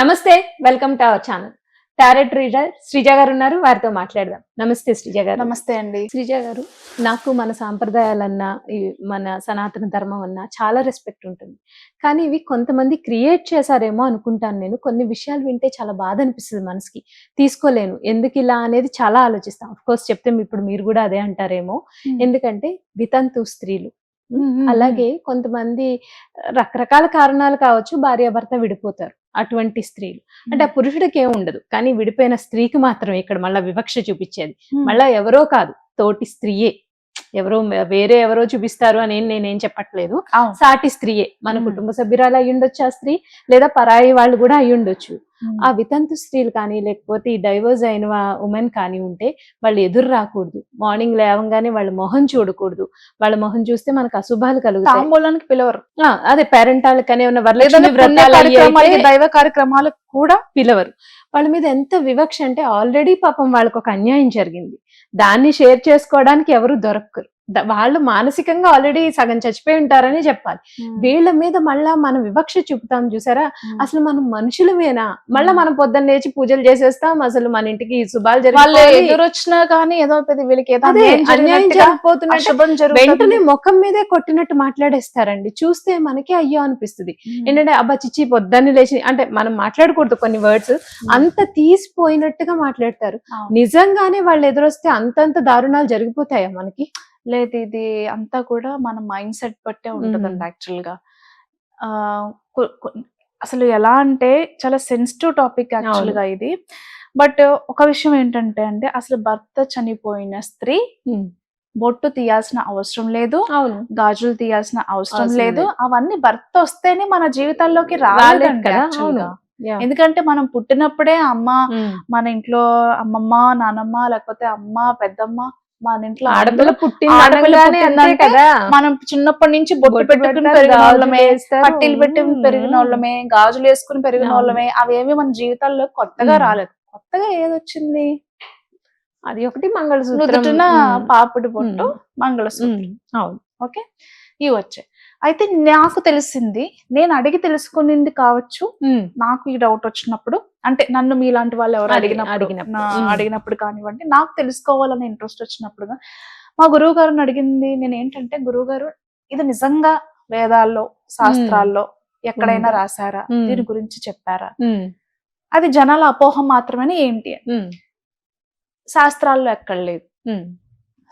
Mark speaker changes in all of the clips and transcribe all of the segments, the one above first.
Speaker 1: నమస్తే welcome to our channel. Tarot reader Sreeja గారు ఉన్నారు వారితో మాట్లాడదాం. నమస్తే శ్రీజ గారు.
Speaker 2: నమస్తే అండి.
Speaker 1: శ్రీజ గారు నాకు మన సాంప్రదాయాలన్నా మన సనాతన ధర్మం అన్నా చాలా రెస్పెక్ట్ ఉంటుంది. కానీ ఇవి కొంతమంది క్రియేట్ చేశారేమో అనుకుంటాను నేను. కొన్ని విషయాలు వింటే చాలా బాధ అనిపిస్తుంది మనసుకి. తీసుకోలేను. ఎందుకు ఇలా అనేది చాలా ఆలోచిస్తాం. అఫ్ కోర్స్ చెప్తే ఇప్పుడు మీరు కూడా అదే అంటారేమో. ఎందుకంటే వితంతు స్త్రీలు. అలాగే కొంతమంది రకరకాల కారణాలు కావచ్చు భార్యాభర్త విడిపోతారు. అటువంటి స్త్రీలు. అంటే ఆ పురుషుడికి ఏం ఉండదు. కానీ విడిపోయిన స్త్రీకి మాత్రం ఇక్కడ మళ్ళీ వివక్ష చూపించేది. మళ్ళా ఎవరో కాదు తోటి స్త్రీయే. ఎవరో వేరే ఎవరో చూపిస్తారు అని నేనేం చెప్పట్లేదు. సాటి స్త్రీయే. మన. కుటుంబ సభ్యురాలు అయి ఉండొచ్చు ఆ స్త్రీ? లేదా పరాయి వాళ్ళు కూడా అయి ఉండొచ్చు. ఆ వితంతు స్త్రీలు కానీ లేకపోతే ఈ డైవర్స్ అయిన ఉమెన్ కానీ ఉంటే వాళ్ళు ఎదురు రాకూడదు. మార్నింగ్ లేవగానే వాళ్ళ మొహం చూడకూడదు. వాళ్ళ మొహం చూస్తే మనకు అశుభాలు కలుగుతాయి.
Speaker 2: తాంబూలానికి పిలవరు.
Speaker 1: అదే పేరెంటాలకనే ఉన్న
Speaker 2: ఏదైనా
Speaker 1: వరలక్ష్మి వ్రతాలు
Speaker 2: దైవ కార్యక్రమాలకు కూడా
Speaker 1: పిలవరు. వాళ్ళ మీద ఎంత వివక్ష అంటే ఆల్రెడీ పాపం వాళ్ళకి ఒక అన్యాయం జరిగింది. దాన్ని షేర్ చేసుకోవడానికి ఎవరు దొరకరు. వాళ్ళు మానసికంగా ఆల్రెడీ సగం చచ్చిపోయి ఉంటారని చెప్పాలి. వీళ్ళ మీద మళ్ళా మనం వివక్ష చూపుతాం చూసారా? అసలు మనం మనుషులమేనా మళ్ళా మనం పొద్దున్న లేచి పూజలు చేసేస్తాం అసలు మన ఇంటికి శుభాలు జరిగి
Speaker 2: ఎదురొచ్చినా కానీ ఏదో వీళ్ళకి ఏదో అన్యాయం
Speaker 1: జరిగిపోతున్నట్టు వెంటనే ముఖం మీదే కొట్టినట్టు మాట్లాడేస్తారండి. చూస్తే మనకే అయ్యో అనిపిస్తుంది. ఏంటంటే అబ్బా చిచ్చి పొద్దున్న లేచి అంటే మనం మాట్లాడకూడదు కొన్ని వర్డ్స్ అంత తీసిపోయినట్టుగా మాట్లాడతారు. నిజంగానే వాళ్ళు ఎదురొస్తే అంతంత దారుణాలు జరిగిపోతాయా మనకి?
Speaker 2: లేదు ఇది అంతా కూడా మన మైండ్ సెట్ బట్టే ఉంటుందండి
Speaker 1: మ్మ్.
Speaker 2: యాక్చువల్గా ఆ, కొ- కొ- అసలు ఎలా అంటే చాలా సెన్సిటివ్ టాపిక్ యాక్చువల్గా ఇది. బట్ ఒక విషయం ఏంటంటే అంటే అసలు భర్త చనిపోయిన స్త్రీ బొట్టు తీయాల్సిన అవసరం లేదు గాజులు తీయాల్సిన అవసరం లేదు. అవన్నీ భర్త వస్తేనే మన జీవితాల్లోకి
Speaker 1: రాలేదు కదా.
Speaker 2: ఎందుకంటే మనం పుట్టినప్పుడే అమ్మ. మన ఇంట్లో అమ్మమ్మ నానమ్మ లేకపోతే అమ్మ పెద్దమ్మ మన ఇంట్లో
Speaker 1: ఆడపిల్ల పుట్టింది కదా
Speaker 2: మనం చిన్నప్పటి నుంచి బొట్టు పెట్టుకుని పెరిగిన వాళ్ళమే. పట్టీలు పెట్టి. పెరిగిన వాళ్ళమే గాజులు వేసుకుని పెరిగిన. వాళ్ళమే అవేమి మన జీవితాల్లో కొత్తగా. రాలేదు కొత్తగా ఏదొచ్చింది
Speaker 1: అది ఒకటి మంగళసూత్రం.
Speaker 2: పాపిడి బొట్టు. మంగళసూత్రం.
Speaker 1: అవును
Speaker 2: ఓకే ఇవి వచ్చాయి అయితే నాకు తెలిసింది నేను అడిగి తెలుసుకునింది కావచ్చు. నాకు ఈ డౌట్ వచ్చినప్పుడు అంటే నన్ను మీలాంటి వాళ్ళు ఎవరు
Speaker 1: అడిగి-
Speaker 2: అడిగినప్పుడు
Speaker 1: అడిగినప్పుడు.
Speaker 2: కానివ్వండి నాకు తెలుసుకోవాలనే ఇంట్రెస్ట్ వచ్చినప్పుడు మా గురువు గారిని అడిగింది నేను ఏంటంటే గురువు గారు ఇది నిజంగా వేదాల్లో శాస్త్రాల్లో ఎక్కడైనా? రాశారా. దీని గురించి చెప్పారా. అది జనాల అపోహ మాత్రమే ఏంటి. శాస్త్రాల్లో ఎక్కడ లేదు.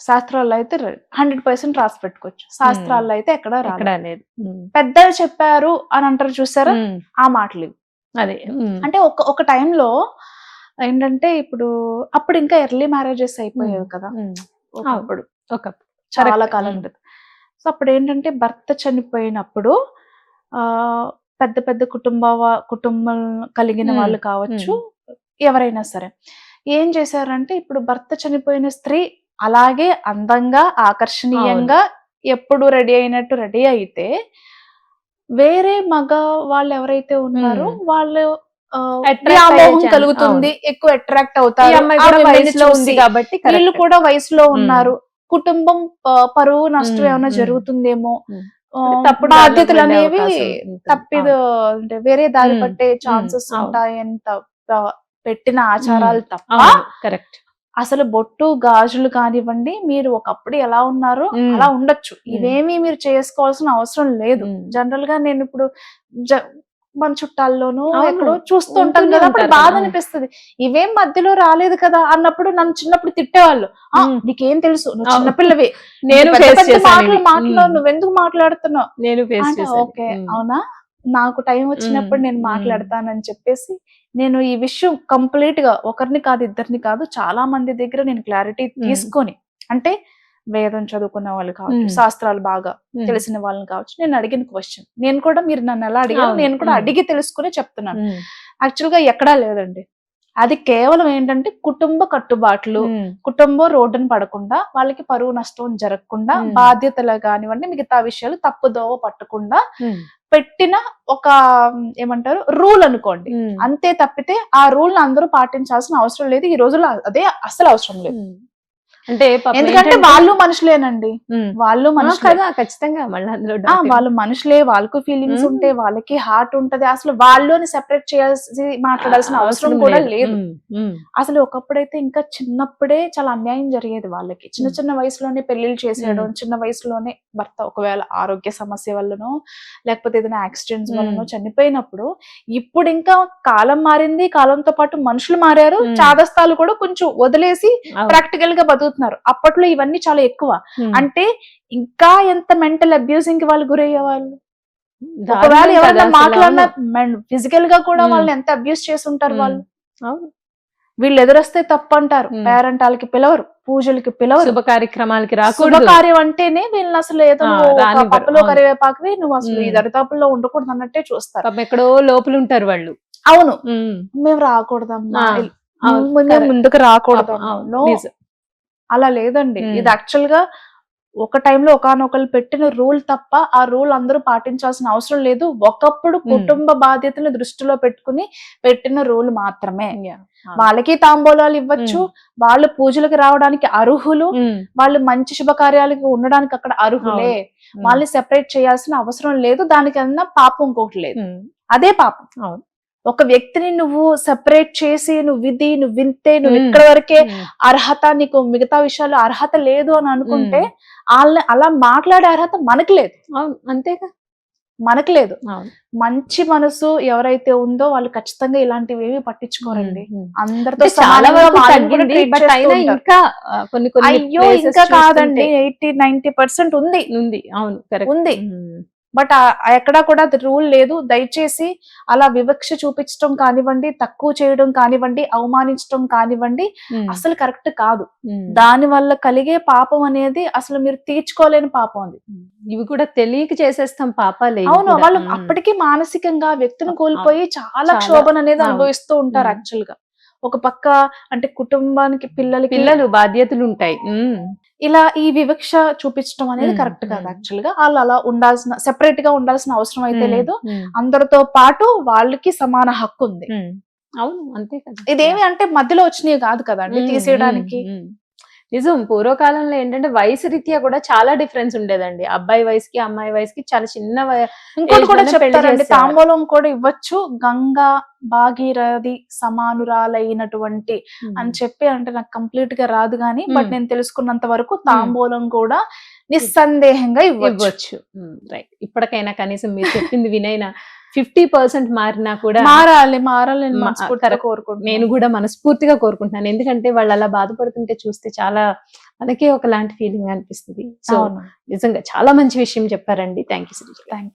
Speaker 2: శాస్త్రాల్లో అయితే హండ్రెడ్ పర్సెంట్ రాసి పెట్టుకోవచ్చు. శాస్త్రాల్లో అయితే ఎక్కడ
Speaker 1: ఎక్కడా
Speaker 2: రాలేదు
Speaker 1: లేదు. ఉమ్.
Speaker 2: పెద్దలు చెప్పారు అని అంటారు చూసారా?
Speaker 1: ఉమ్.
Speaker 2: ఆ మాటలు.
Speaker 1: అదే.
Speaker 2: అంటే ఒక ఒక టైంలో ఏంటంటే ఇప్పుడు అప్పుడు ఇంకా ఎర్లీ మ్యారేజెస్ అయిపోయాయి కదా.
Speaker 1: ఉమ్.
Speaker 2: ఒకప్పుడు.
Speaker 1: ఒక
Speaker 2: చాలా. కాలం సో అప్పుడు ఏంటంటే భర్త చనిపోయినప్పుడు ఆ పెద్ద పెద్ద కుటుంబ కుటుంబం కలిగిన. వాళ్ళు కావచ్చు ఎవరైనా సరే. ఏం చేశారంటే ఇప్పుడు భర్త చనిపోయిన స్త్రీ అలాగే అందంగా ఆకర్షణీయంగా ఎప్పుడు రెడీ అయినట్టు రెడీ అయితే వేరే మగ వాళ్ళు ఎవరైతే ఉన్నారో. వాళ్ళు వ్యామోహం కలుగుతుంది ఎక్కువ అట్రాక్ట్ అవుతారు
Speaker 1: ఉంది. కాబట్టి
Speaker 2: వీళ్ళు. కూడా వయసులో. ఉన్నారు కుటుంబం పరువు నష్టం ఏమైనా. జరుగుతుందేమో బాధ్యతలు అనేవి. తప్పిద అంటే వేరే దారి పట్టే ఛాన్సెస్. ఉంటాయని పెట్టిన ఆచారాలు తప్ప
Speaker 1: కరెక్ట్
Speaker 2: అసలు బొట్టు గాజులు కానివ్వండి మీరు ఒకప్పుడు ఎలా ఉన్నారో. అలా ఉండొచ్చు. ఇవేమీ మీరు చేసుకోవాల్సిన అవసరం లేదు. జనరల్గా నేను ఇప్పుడు మన చుట్టాల్లోనూ. ఎక్కడో చూస్తూ ఉంటాం
Speaker 1: ఉంటూనే
Speaker 2: కదా అప్పుడు బాధ. అనిపిస్తుంది ఇవేం మధ్యలో రాలేదు కదా అన్నప్పుడు నన్ను చిన్నప్పుడు తిట్టేవాళ్ళు. నీకేం తెలుసు నువ్వు. చిన్నపిల్లవి
Speaker 1: నేను
Speaker 2: మాటలు. మాట్లాడు. నువ్వెందుకు మాట్లాడుతున్నావు
Speaker 1: నేను
Speaker 2: ఓకే. అవునా నాకు టైం వచ్చినప్పుడు నేను. మాట్లాడతానని చెప్పేసి నేను ఈ విషయం కంప్లీట్గా ఒకరిని కాదు ఇద్దరిని కాదు చాలా మంది దగ్గర నేను క్లారిటీ తీసుకొని అంటే వేదం చదువుకున్న వాళ్ళు కావచ్చు. శాస్త్రాలు బాగా. తెలిసిన వాళ్ళని కావచ్చు నేను అడిగిన క్వశ్చన్ నేను కూడా మీరు నన్ను ఎలా అడిగారు నేను కూడా. అడిగి తెలుసుకుని చెప్తున్నాను. యాక్చువల్గా ఎక్కడా లేదండి అది కేవలం ఏంటంటే కుటుంబ కట్టుబాట్లు. కుటుంబం రోడ్డున పడకుండా వాళ్ళకి పరువు నష్టం జరగకుండా. బాధ్యతలు కానివ్వండి మిగతా విషయాలు తప్పుదోవ పట్టకుండా. పెట్టిన ఒక ఏమంటారు రూల్ అనుకోండి. అంతే తప్పితే ఆ రూల్ అందరూ పాటించాల్సిన అవసరం లేదు ఈ రోజుల్లో అదే అసలు అవసరం లేదు.
Speaker 1: అంటే
Speaker 2: ఎందుకంటే వాళ్ళు మనుషులేనండి. వాళ్ళు మనుషులే
Speaker 1: కదా ఖచ్చితంగా మళ్ళీ అందులో
Speaker 2: వాళ్ళు మనుషులే వాళ్ళకు ఫీలింగ్స్. ఉంటాయి వాళ్ళకి హార్ట్ ఉంటది అసలు వాళ్ళని సెపరేట్ చేయాల్సి మాట్లాడాల్సిన అవసరం కూడా లేదు. అసలు ఒకప్పుడైతే ఇంకా చిన్నప్పుడే చాలా అన్యాయం జరిగేది వాళ్ళకి చిన్న. చిన్న వయసులోనే పెళ్ళిళ్ళు చేసేయడం. చిన్న వయసులోనే భర్త ఒకవేళ ఆరోగ్య సమస్య వల్లనో లేకపోతే ఏదైనా యాక్సిడెంట్స్ వల్లనో. చనిపోయినప్పుడు ఇప్పుడు ఇంకా కాలం మారింది కాలంతో పాటు మనుషులు మారారు. చాదస్తాలు కూడా కొంచెం వదిలేసి. ప్రాక్టికల్గా బతుకుతున్నారు అప్పట్లో ఇవన్నీ చాలా ఎక్కువ. అంటే ఇంకా ఎంత మెంటల్ అబ్యూసింగ్కి వాళ్ళు గురయ్యే వాళ్ళు ఒకవేళ ఎవరైనా మాట్లాడినా. ఫిజికల్గా కూడా. వాళ్ళని ఎంత అబ్యూస్ చేసి ఉంటారు. వాళ్ళు. వీళ్ళు ఎదురొస్తే తప్పు అంటారు
Speaker 1: మ్మ్.
Speaker 2: పేరెంట్ వాళ్ళకి పిలవరు పూజలకి పిలవరు
Speaker 1: శుభ కార్యక్రమాలకి రాకూడదు
Speaker 2: శుభకార్యం అంటేనే వీళ్ళని అసలు ఏదో. పప్పులో. కరివేపాకువి నువ్వు అసలు ఈ. దరిదాపుల్లో ఉండకూడదు అన్నట్టే చూస్తారు
Speaker 1: ఎక్కడో లోపల ఉంటారు వాళ్ళు
Speaker 2: అవును. మేము రాకూడదమ్మా. ముందుకు రాకూడదు
Speaker 1: పాపం, అవును,
Speaker 2: No.
Speaker 1: నిజం.
Speaker 2: అలా లేదండి. ఇది యాక్చువల్గా ఒక టైంలో ఒకనొకరు పెట్టిన రూల్ తప్ప ఆ రూల్ అందరూ పాటించాల్సిన అవసరం లేదు ఒకప్పుడు. కుటుంబ బాధ్యతను దృష్టిలో పెట్టుకుని పెట్టిన రూల్ మాత్రమే. వాళ్ళకి తాంబూలాలు ఇవ్వచ్చు. వాళ్ళు పూజలకు రావడానికి అర్హులు. వాళ్ళు మంచి శుభకార్యాలకు ఉండడానికి అక్కడ అర్హులే. వాళ్ళని సెపరేట్ చేయాల్సిన అవసరం లేదు దానికన్నా పాపం ఇంకొకటి లేదు. అదే పాపం. ఒక వ్యక్తిని నువ్వు సెపరేట్ చేసి నువ్వు విధి నువ్వు వింతే నువ్వు. ఇక్కడ వరకే. అర్హత నీకు మిగతా విషయాలు అర్హత లేదు అని అనుకుంటే. వాళ్ళని అలా మాట్లాడే అర్హత మనకు లేదు
Speaker 1: అవును అంతేగా
Speaker 2: మనకు లేదు మంచి మనసు ఎవరైతే ఉందో వాళ్ళు ఖచ్చితంగా ఇలాంటివి ఏమి పట్టించుకోరండి. అందరితో.
Speaker 1: ఇంకా కొన్ని
Speaker 2: అయ్యో ఇంకా కాదండి ఎయిటీ నైన్టీ పర్సెంట్ ఉంది
Speaker 1: ఉంది అవును
Speaker 2: ఉంది బట్ ఎక్కడా కూడా రూల్ లేదు దయచేసి అలా వివక్ష చూపించడం కానివ్వండి తక్కువ చేయడం కానివ్వండి అవమానించడం కానివ్వండి అసలు కరెక్ట్ కాదు దాని వల్ల కలిగే పాపం అనేది అసలు మీరు తీర్చుకోలేని పాపం అది
Speaker 1: ఇవి కూడా తెలియక చేసేస్తాం పాపాలే
Speaker 2: అవును. వాళ్ళు. అప్పటికీ మానసికంగా వ్యక్తిని. కోల్పోయి చాలా. క్షోభన అనేది. అనుభవిస్తూ ఉంటారు. యాక్చువల్గా ఒక పక్క అంటే కుటుంబానికి పిల్లలకి
Speaker 1: పిల్లలు బాధ్యతలు ఉంటాయి.
Speaker 2: ఇలా ఈ వివక్ష చూపించడం అనేది కరెక్ట్ కాదు. యాక్చువల్గా వాళ్ళు అలా ఉండాల్సిన సెపరేట్గా ఉండాల్సిన అవసరం అయితే లేదు అందరితో పాటు వాళ్ళకి సమాన హక్కు ఉంది.
Speaker 1: అవును అంతే కదా
Speaker 2: ఇదేమి అంటే మధ్యలో వచ్చినవి కాదు కదండి తీసేయడానికి.
Speaker 1: నిజం పూర్వకాలంలో ఏంటంటే వయసు రీత్యా కూడా చాలా డిఫరెన్స్ ఉండేదండి. అబ్బాయి వయసుకి అమ్మాయి వయసుకి చాలా చిన్న
Speaker 2: ఇంకోటి కూడా చెప్తారండి. తాంబూలం కూడా ఇవ్వచ్చు. గంగా భాగీరథి సమానురాలైనటువంటి అని చెప్పి అంటే నాకు కంప్లీట్గా రాదు కానీ బట్. నేను తెలుసుకున్నంత వరకు తాంబూలం కూడా నిస్సందేహంగా ఇవ్వచ్చు.
Speaker 1: ఇవ్వచ్చు. రైట్. ఇప్పటికైనా కనీసం మీరు చెప్పింది వినైనా ఫిఫ్టీ పర్సెంట్ మారినా కూడా
Speaker 2: మారాలి మారాలి నేను. కోరుకుంటున్నాను.
Speaker 1: కూడా మనస్ఫూర్తిగా కోరుకుంటున్నాను. ఎందుకంటే వాళ్ళు అలా బాధపడుతుంటే చూస్తే చాలా మనకే ఒకలాంటి ఫీలింగ్ అనిపిస్తుంది. సో నిజంగా చాలా మంచి విషయం చెప్పారండి. Thank you
Speaker 2: thank